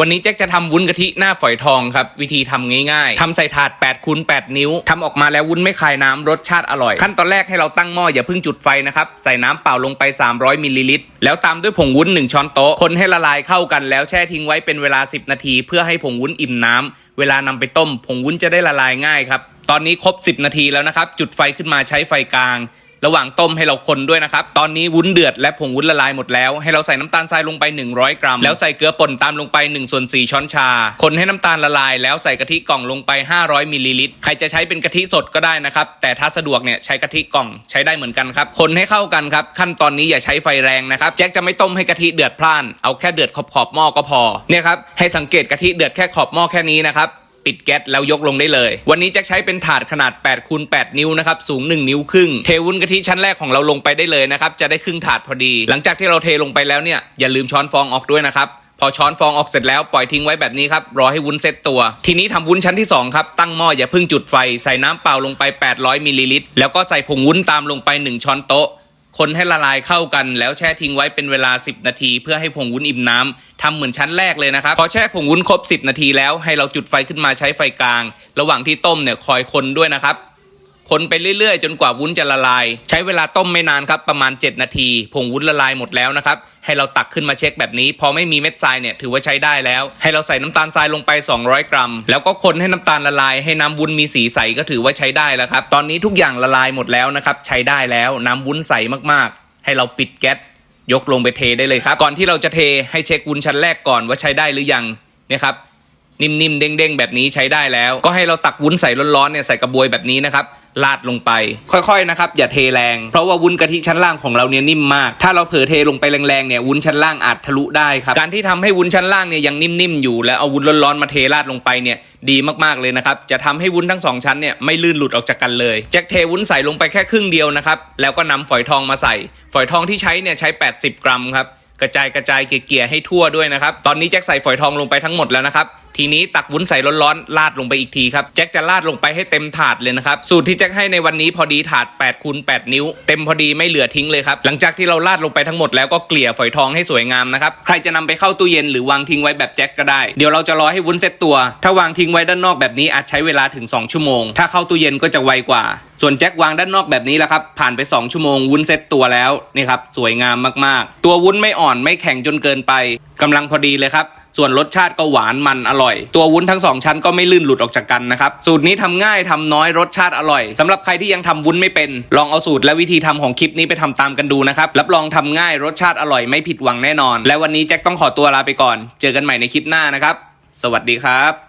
วันนี้แจ็คจะทำวุ้นกะทิหน้าฝอยทองครับ วิธีทำง่ายๆทำใส่ถาด8คูณ8นิ้วทำออกมาแล้ววุ้นไม่คายน้ำรสชาติอร่อย ขั้นตอนแรกให้เราตั้งหม้ออย่าเพิ่งจุดไฟนะครับ ใส่น้ำเปล่าลงไป 300มิลลิลิตรแล้วตามด้วยผงวุ้น 1 ช้อนโต๊ะ คนให้ละลายเข้ากันแล้วแช่ทิ้งไว้เป็นเวลา 10 นาที เพื่อให้ผงวุ้นอิ่มน้ำเวลานำไปต้ม ผงวุ้นจะได้ละลายง่ายครับตอนนี้ครบ 10 นาทีแล้วนะครับจุดไฟขึ้นมาใช้ไฟกลาง ระหว่างต้มให้เราคนด้วยนะครับ ตอนนี้วุ้นเดือดและผงวุ้นละลายหมดแล้ว ให้เราใส่น้ำตาลทรายลงไป 100 กรัม แล้วใส่เกลือป่นตามลงไป1ส่วน4ช้อนชา คนให้น้ำตาลละลาย แล้วใส่กะทิกล่องลงไป 500มิลลิลิตร ใครจะใช้เป็นกะทิสดก็ได้นะครับ แต่ถ้าสะดวกเนี่ยใช้กะทิกล่องใช้ได้เหมือนกันครับ คนให้เข้ากันครับ ขั้นตอนนี้อย่าใช้ไฟแรงนะครับ แจ็คจะไม่ต้มให้กะทิเดือดพล่าน เอาแค่เดือดขอบขอบหม้อก็พอ เนี่ยครับ ให้สังเกตกะทิเดือดแค่ขอบหม้อแค่นี้นะครับ ปิดแก๊สแล้วยกลงได้เลย วันนี้แจ็คใช้เป็นถาดขนาด8คูณ8นิ้วนะครับสูง 1 นิ้วครึ่ง เทวุ้นกะทิชั้นแรกของเราลงไปได้เลยนะครับจะได้ครึ่งถาดพอดี หลังจากที่เราเทลงไปแล้วเนี่ยอย่าลืมช้อนฟองออกด้วยนะครับพอช้อนฟองออกเสร็จแล้วปล่อยทิ้งไว้แบบนี้ครับ รอให้วุ้นเซ็ตตัว ทีนี้ทำวุ้นชั้นที่ 2 ครับ ตั้งหม้ออย่าเพิ่งจุดไฟ ใส่น้ำเปล่าลงไป 800มิลลิลิตรแล้วก็ใส่ผงวุ้นตามลงไป 1 ช้อนโต๊ะ คนให้ละลายเข้ากัน แล้วแช่ทิ้งไว้เป็นเวลา 10 นาที เพื่อให้ผงวุ้นอิ่มน้ำทำเหมือนชั้นแรกเลยนะครับพอแช่ผงวุ้นครบ 10 นาทีแล้วให้เราจุดไฟขึ้นมาใช้ไฟกลาง ระหว่างที่ต้มเนี่ยคอยคนด้วยนะครับ คนไปเรื่อยๆ จนกว่าวุ้นจะละลาย ใช้เวลาต้มไม่นานครับประมาณ 7 นาที ผงวุ้นละลายหมดแล้วนะครับ ให้เราตักขึ้นมาเช็คแบบนี้ พอไม่มีเม็ดทรายเนี่ยถือว่าใช้ได้แล้ว ให้เราใส่น้ำตาลทรายลงไป 200 กรัม แล้วก็คนให้น้ำตาลละลาย ให้น้ำวุ้นมีสีใสก็ถือว่าใช้ได้แล้วครับ ตอนนี้ทุกอย่างละลายหมดแล้วนะครับใช้ได้แล้วน้ำวุ้นใสมากๆ ให้เราปิดแก๊สยกลงไปเทได้เลยครับ ก่อนที่เราจะเทให้เช็ควุ้นชั้นแรกก่อนว่าใช้ได้หรือยังนี่ยครับ นิ่มๆ เด้งๆ แบบนี้ใช้ได้แล้ว ก็ให้เราตักวุ้นใส่ร้อนๆเนี่ยใส่กระบวยแบบนี้นะครับลาดลงไป ค่อยๆนะครับอย่าเทแรง เพราะว่าวุ้นกะทิชั้นล่างของเราเนี่ยนิ่มมาก ถ้าเราเผลอเทลงไปแรงๆเนี่ยวุ้นชั้นล่างอาจทะลุได้ครับการที่ทำให้วุ้นชั้นล่างเนี่ยยังนิ่มๆอยู่แล้วเอาวุ้นร้อนๆมาเทราดลงไปเนี่ยดีมากๆเลยนะครับจะทำให้วุ้นทั้งสองชั้นเนี่ยไม่ลื่นหลุดออกจากกันเลยแจ็คเทวุ้นใส่ลงไปแค่ครึ่งเดียวนะครับแล้วก็นำฝอยทองมาใส่ ฝอยทองที่ใช้เนี่ยใช้ 80 กรัมครับกระจายกระจายเกลี่ยๆให้ทั่วด้วยนะครับตอนนี้แจ็คใส่ฝอยทองลงไปทั้งหมดแล้วนะครับ ทีนี้ตักวุ้นใส่ร้อนๆลาดลงไปอีกทีครับแจ็คจะลาดลงไปให้เต็มถาดเลยนะครับสูตรที่แจ็คให้ในวันนี้พอดีถาด8คูณ8นิ้ว เต็มพอดีไม่เหลือทิ้งเลยครับหลังจากที่เราลาดลงไปทั้งหมดแล้วก็เกลี่ยฝอยทองให้สวยงามนะครับใครจะนำไปเข้าตู้เย็นหรือวางทิ้งไว้แบบแจ็คก็ได้เดี๋ยวเราจะรอให้วุ้นเซ็ตตัว ถ้าวางทิ้งไว้ด้านนอกแบบนี้อาจใช้เวลาถึง 2 ชั่วโมง ถ้าเข้าตู้เย็นก็จะไวกว่า ส่วนแจ็ควางด้านนอกแบบนี้แหละครับผ่านไป 2 ชั่วโมงวุ้นเซ็ตตัวแล้วนี่ครับสวยงามมากๆ ตัววุ้นไม่อ่อนไม่แข็งจนเกินไปกำลังพอดีเลยครับ ส่วนรสชาติก็หวานมันอร่อย ตัววุ้นทั้งสองชั้นก็ไม่ลื่นหลุดออกจากกันนะครับ สูตรนี้ทำง่ายทำน้อยรสชาติอร่อยสำหรับใครที่ยังทำวุ้นไม่เป็น ลองเอาสูตรและวิธีทำของคลิปนี้ไปทำตามกันดูนะครับ รับรองทำง่ายรสชาติอร่อยไม่ผิดหวังแน่นอน และวันนี้แจ็คต้องขอตัวลาไปก่อน เจอกันใหม่ในคลิปหน้านะครับ สวัสดีครับ